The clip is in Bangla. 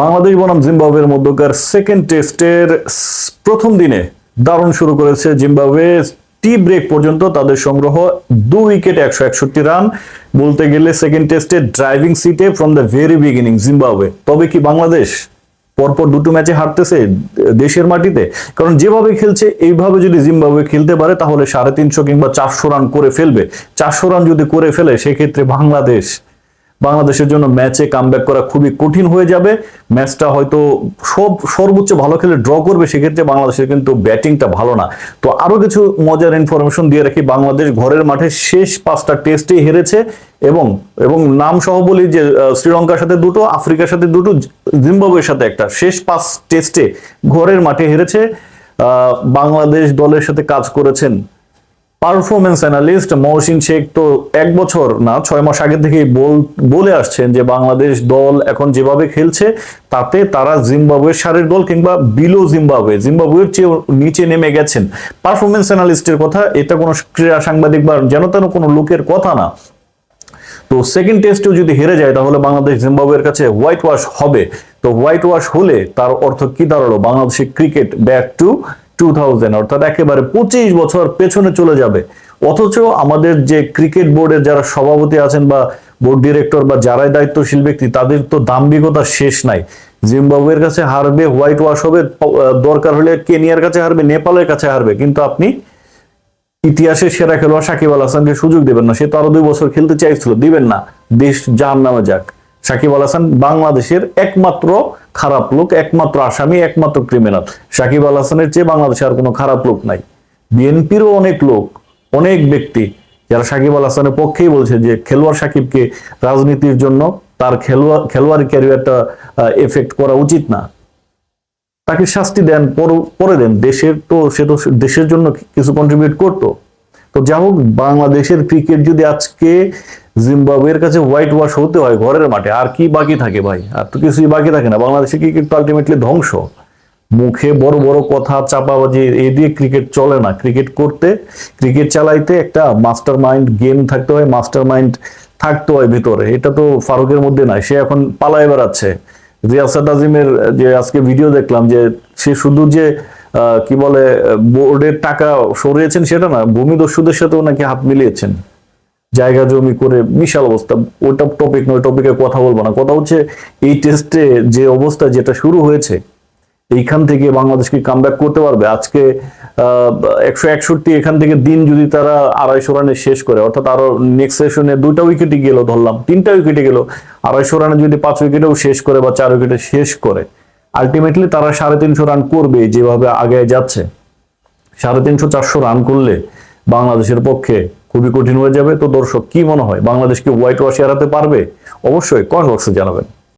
বাংলাদেশ বনাম জিম্বাবুয়ের মধ্যকার সেকেন্ড টেস্টের প্রথম দিনে দারুণ শুরু করেছে জিম্বাবুয়ে। টি ব্রেক পর্যন্ত তাদের সংগ্রহ দু উইকেট একশো একষট্টি রান বলতে গেলে সেকেন্ড টেস্টে ড্রাইভিং সিটে ফ্রম দ্য ভেরি বিগিনিং জিম্বাবুয়ে। তবে কি বাংলাদেশ পরপর দুটো ম্যাচে হারতেছে দেশের মাটিতে? কারণ যেভাবে খেলছে, এইভাবে যদি জিম্বাবুয়ে খেলতে পারে, তাহলে সাড়ে তিনশো কিংবা চারশো রান করে ফেলবে। চারশো রান যদি করে ফেলে, সেক্ষেত্রে বাংলাদেশ বাংলাদেশের জন্য ম্যাচে কামব্যাক করা খুবই কঠিন হয়ে যাবে। ম্যাচটা হয়তো সব সর্বোচ্চ ভালো খেলে ড্র করবে, সেক্ষেত্রে বাংলাদেশের কিন্তু ব্যাটিংটা ভালো না। তো আরও কিছু মজার ইনফরমেশন দিয়ে রাখি, বাংলাদেশ ঘরের মাঠে শেষ পাঁচটা টেস্টেই হেরেছে এবং এবং নাম সহ বলি যে শ্রীলঙ্কার সাথে দুটো, আফ্রিকার সাথে দুটো, জিম্বাবুয়ের সাথে একটা। শেষ পাঁচ টেস্টে ঘরের মাঠে হেরেছে। বাংলাদেশ দলের সাথে কাজ করেছেন পারফরমেন্স অ্যানালিস্ট মহসিন শেখ তো এক বছর না, ছয় মাস আগে থেকেই বল আসছেন যে বাংলাদেশ দল এখন যেভাবে খেলছে, তাতে তারা জিম্বাবুয়ের সারের দল কিংবা বিলো জিম্বাবুয়ে, জিম্বাবুয়ের চেয়ে নিচে নেমে গেছেন। পারফরমেন্স অ্যানালিস্টের কথা, এটা কোনো ক্রীড়া সাংবাদিক বা যেন তেন কোনো লোকের কথা না। তো সেকেন্ড টেস্টেও যদি হেরে যায়, তাহলে বাংলাদেশ জিম্বাবুয়ের কাছে হোয়াইট ওয়াশ হবে। তো হোয়াইট ওয়াশ হলে তার অর্থ কি দাঁড়াল? বাংলাদেশের cricket back to two thousand অর্থাৎ একেবারে পঁচিশ বছর পেছনে চলে যাবে। অথচ আমাদের যে ক্রিকেট বোর্ডের যারা সভাপতি আছেন বা বোর্ড ডিরেক্টর বা যারাই দায়িত্বশীল ব্যক্তি, তাদের তো দাম্ভিকতার শেষ নাই। জিম্বাবুয়ের কাছে হারবে হোয়াইট ওয়াশ হবে দরকার হলে কেনিয়ার কাছে হারবে, নেপালের কাছে হারবে। কিন্তু আপনি ইতিহাসের সেরা খেলোয়াড় সাকিব আল হাসানকে সুযোগ দেবেন না। সে তো আরও দুই বছর খেলতে চাইছিল, দিবেন না। দেশ যার নামে যাক। সাকিব আল হাসান বাংলাদেশের একমাত্র খারাপ লোক, একমাত্র আসামি, একমাত্র ক্রিমিনাল সাকিব আল হাসানের চেয়ে বাংলাদেশে আর কোনো খারাপ লোক নাই। বিএনপিরও অনেক লোক, অনেক ব্যক্তি, যারা সাকিব আল হাসানের পক্ষেই বলছে যে খেলোয়াড় সাকিবকে রাজনীতির জন্য তার খেলোয়াড় খেলোয়াড়ি ক্যারিয়ারটা এফেক্ট করা উচিত না। তাকে শাস্তি দেন পর- দেন। দেশের তো, সে তো দেশের জন্য কিছু কন্ট্রিবিউট করতো। তো যা হোক, বাংলাদেশের ক্রিকেট যদি আজকে জিম্বাবুয়ের কাছে হোয়াইট ওয়াশ হতে হয় ঘরের মাঠে, আর কি বাকি থাকে ভাই? আর তো কিছুই বাকি থাকে না। বাংলাদেশের ক্রিকেট তো আলটিমেটলি ধ্বংস। মুখে বড় বড় কথা, চাপাবাজি এই দিয়ে ক্রিকেট চলে না। ক্রিকেট করতে ক্রিকেট চালাইতে একটা মাস্টার মাইন্ড গেম থাকতে হয় মাস্টার মাইন্ড থাকতে হয় ভিতরে। এটা তো ফারুকের মধ্যে নাই, সে এখন পালায় বেড়াচ্ছে। রিয়াসাত আজিমের যে আজকে ভিডিও দেখলাম যে সে শুধু যে কি বলে, বোর্ডের টাকা সরিয়েছেন সেটা না ভূমিদস্যুদের সাথেও নাকি হাত মিলিয়েছেন। জায়গা জমি করে, বিশাল অবস্থা। ওইটা টপিক নয় টপিকে কথা বলব না। কথা হচ্ছে, এই টেস্টে যে অবস্থা, যেটা শুরু হয়েছে এইখান থেকে বাংলাদেশকে কাম করতে পারবে। আজকে একশো একষট্টি এখান থেকে দিন যদি তারা আড়াইশো রানে শেষ করে, অর্থাৎ আরও নেক্সট সেশনে দুইটা উইকেটে গেল ধরলাম, তিনটা উইকেটে গেল, আড়াইশো রানে যদি পাঁচ উইকেটেও শেষ করে বা চার উইকেটে শেষ করে আলটিমেটলি তারা সাড়ে তিনশো রান করবে যেভাবে আগে যাচ্ছে। সাড়ে তিনশো চারশো রান করলে বাংলাদেশের পক্ষে খুবই কঠিন হয়ে যাবে। তো দর্শক, কি মনে হয় বাংলাদেশকে হোয়াইট ওয়াশ এড়াতে পারবে? অবশ্যই কমেন্ট বক্সে জানাবেন।